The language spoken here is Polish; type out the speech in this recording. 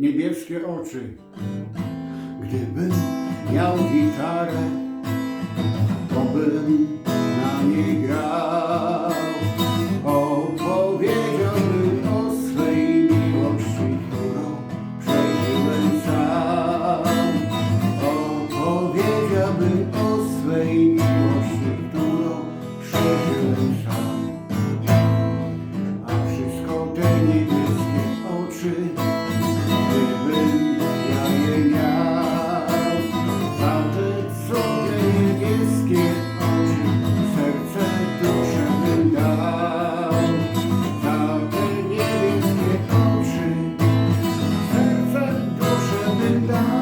niebieskie oczy. Gdybym miał gitarę, to bym na niej grał. Opowiedziałbym o swej miłości, którą przeżyłem sam. Opowiedziałbym o swej miłości, down.